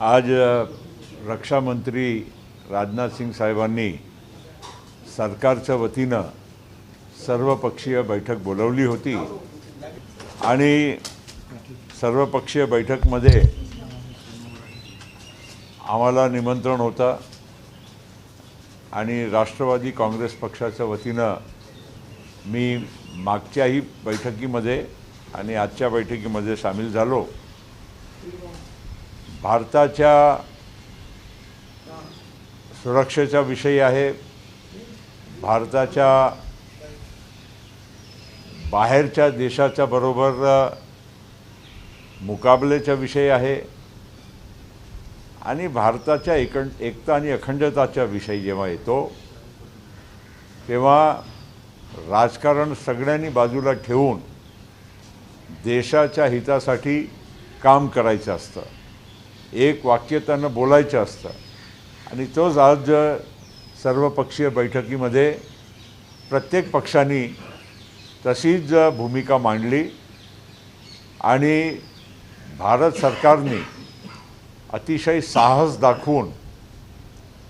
आज रक्षामंत्री राजनाथ सिंग साहेबांनी सरकारच्या वतीनं सर्वपक्षीय बैठक बोलवली होती आणि सर्वपक्षीय बैठकमध्ये आम्हाला निमंत्रण होतं आणि राष्ट्रवादी काँग्रेस पक्षाच्या वतीनं मी मागच्याही बैठकीमध्ये आणि आजच्या बैठकीमध्ये सामील झालो. भारताच्या सुरक्षेचा विषय आहे. भारताच्या बाहेरच्या देशाच्या बरोबर मुकाबल्याचा मुकाबलेचा विषय आहे. आणि भारताच्या एकं एकता आणि अखंडताचा विषय जेव्हा येतो तेव्हा राजकारण सगळ्यांनी बाजूला ठेवून देशाच्या हितासाठी काम करायचं असतं. एक वाक्यतानं बोलायचं असतं. आणि तोच आज सर्वपक्षीय बैठकीमध्ये प्रत्येक पक्षाने तशीच भूमिका मांडली आणि भारत सरकारने अतिशय साहस दाखवून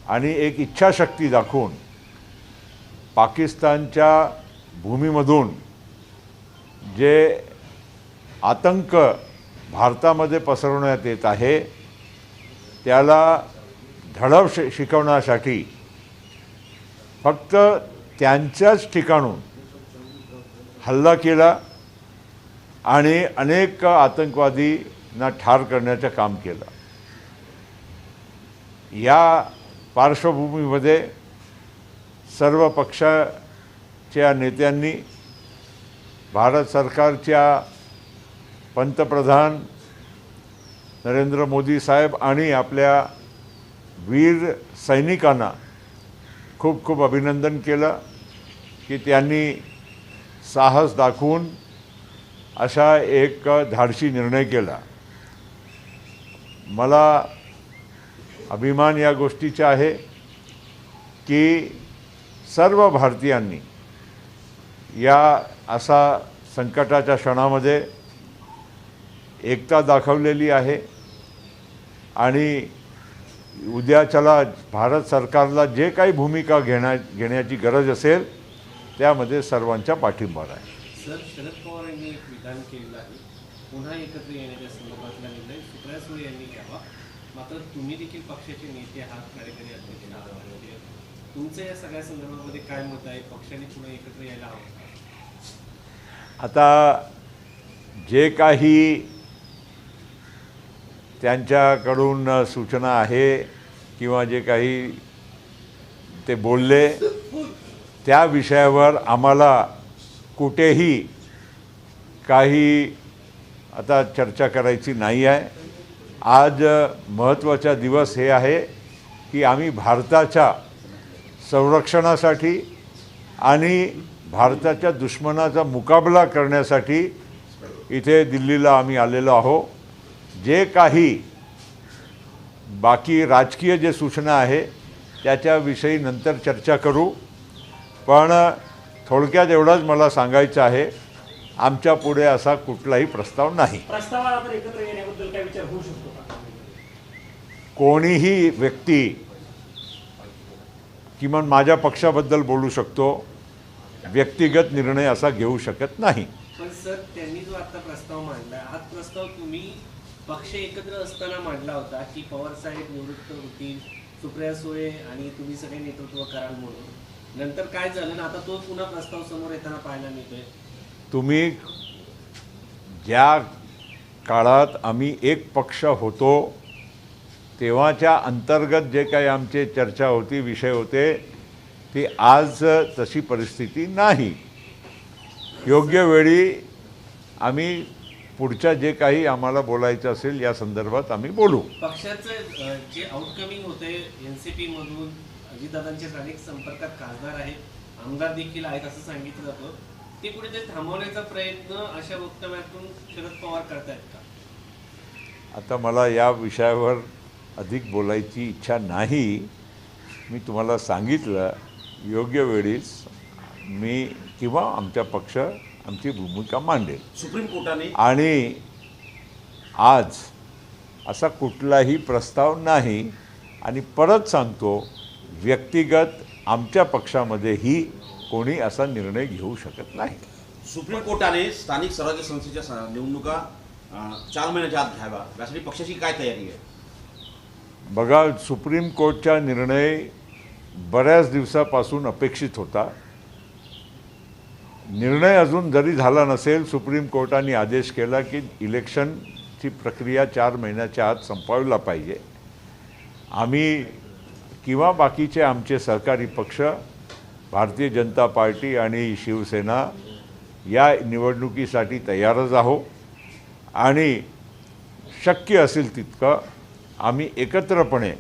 आणि एक इच्छाशक्ती दाखवून पाकिस्तानच्या भूमीमधून जे आतंक भारतामध्ये पसरवण्यात येत आहे त्याला धडव शि शिकवण्यासाठी फक्त त्यांच्याच ठिकाणून हल्ला केला आणि अनेक आतंकवादींना ठार करण्याचं काम केलं. या पार्श्वभूमीमध्ये सर्व पक्षाच्या नेत्यांनी भारत सरकारच्या पंतप्रधान नरेंद्र मोदी साहेब आणि आपल्या वीर सैनिकांना खूप खूप अभिनंदन केलं की त्यांनी साहस दाखवून अशा एक धाडशी निर्णय केला. मला अभिमान या गोष्टीचा आहे की सर्व भारतीयांनी या असा संकटाच्या क्षणामध्ये एकता दाखवलेली आहे. आणि उद्याच्याला भारत सरकारला जे काही भूमिका घेण्या घेण्याची गरज असेल त्यामध्ये सर्वांचा पाठिंबा आहे सर शरद पवार यांनी एक विधान केलेलं आहे. पुन्हा एकत्र येण्याच्या संदर्भातला निर्णय सुप्रिया सुळे यांनी घ्यावा. मात्र तुम्ही देखील पक्षाचे नेते आहात कार्यकारी अध्यक्ष आहात तुमचं या सगळ्या संदर्भामध्ये काय मत आहे? पक्षाने पुन्हा एकत्र यायला हवं? आता जे काही त्यांच्याकडून सूचना आहे किंवा जे काही ते बोलले त्या विषयावर आम्हाला कुठेही काही आता चर्चा करायची नाही आहे. आज महत्त्वाचा दिवस हे आहे की आम्ही भारताच्या संरक्षणासाठी आणि भारताच्या दुश्मनाचा मुकाबला करण्यासाठी इथे दिल्लीला आम्ही आलेलो आहो जे काही बाकी राजकीय जे सूचना आहे त्याच्याविषयी नंतर चर्चा करू. पण थोडक्यात एवढंच मला सांगायचं आहे आमच्या पुढे असा कुठलाही प्रस्ताव नाही. प्रस्तावाला तर एकत्र येण्याबद्दल काय विचार होऊ शकतो का? कोणीही व्यक्ती किमान माझ्या पक्षाबद्दल बोलू शकतो व्यक्तिगत निर्णय असा घेऊ शकत नाही. पण सर त्यांनी जो आता प्रस्ताव मांडला हा प्रस्ताव तुम्ही पक्ष एकत्र असताना मांडला होता की पवार साहेब निवृत्त होतील सुप्रिया सुळे आणि तुम्ही सगळे नेतृत्व कराल म्हणून. नंतर काय झालं ना आता तो पुन्हा प्रस्ताव समोर येताना पाहायला मिळतोय. तुम्ही ज्या काळात आम्ही एक पक्ष होतो तेव्हाच्या अंतर्गत जे काही आमचे चर्चा होती विषय होते ती आज तशी परिस्थिती नाही. योग्य वेळी आम्ही पुढच्या जे काही आम्हाला बोलायचं असेल या संदर्भात आम्ही बोलू. पक्षाचं जे आउटकमिंग होते एनसीपी मधून अजितदादांच्या स्थानिक संपर्कात खासदार आहेत आमदार देखील आहेत असं सांगितलं जातं. ते कुठेतरी थांबवण्याचा प्रयत्न अशा वक्तव्यातून शरद पवार करतायत का? आता मला या विषयावर अधिक बोलायची इच्छा नाही. मी तुम्हाला सांगितलं योग्य वेळीच मी किंवा आमचा पक्ष आमची भूमिका मांडेल. सुप्रीम कोर्टाने आणि आज असा कुठलाही प्रस्ताव नाही. आणि परत सांगतो व्यक्तिगत आमच्या पक्षामध्येही कोणी असा निर्णय घेऊ शकत नाही. सुप्रीम कोर्टाने स्थानिक स्वराज्य संस्थेच्या निवडणुका चार महिन्याच्या आत घ्याव्या. यासाठी पक्षाची काय तयारी आहे? बघा सुप्रीम कोर्टचा निर्णय बऱ्याच दिवसापासून अपेक्षित होता. निर्णय अजून जरी झाला नसेल सुप्रीम कोर्टाने आदेश केला की इलेक्शनची प्रक्रिया चार महिन्याच्या आत संपवायला पाहिजे. आम्ही किंवा बाकीचे आमचे सहकारी पक्ष भारतीय जनता पार्टी आणि शिवसेना या निवडणुकीसाठी तयारच आहो आणि शक्य असेल तितकं आम्ही एकत्रपणे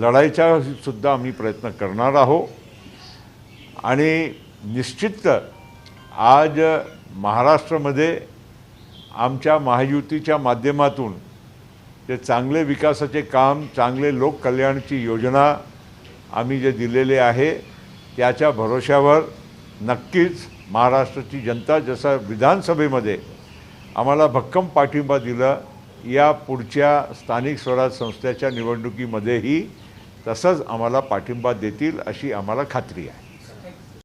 लढायचा सुद्धा आम्ही प्रयत्न करणार आहो आणि निश्चित आज महाराष्ट्रामध्ये आमच्या महायुतीच्या माध्यमातून ते चांगले विकासाचे काम चांगले लोककल्याणची योजना आम्ही जे दिलेले आहे त्याच्या भरोश्यावर नक्कीच महाराष्ट्राची जनता जसं विधानसभेमध्ये आम्हाला भक्कम पाठिंबा दिला या पुढच्या स्थानिक स्वराज संस्थेच्या निवडणुकीमध्येही तसंच आम्हाला पाठिंबा देतील अशी आम्हाला खात्री आहे.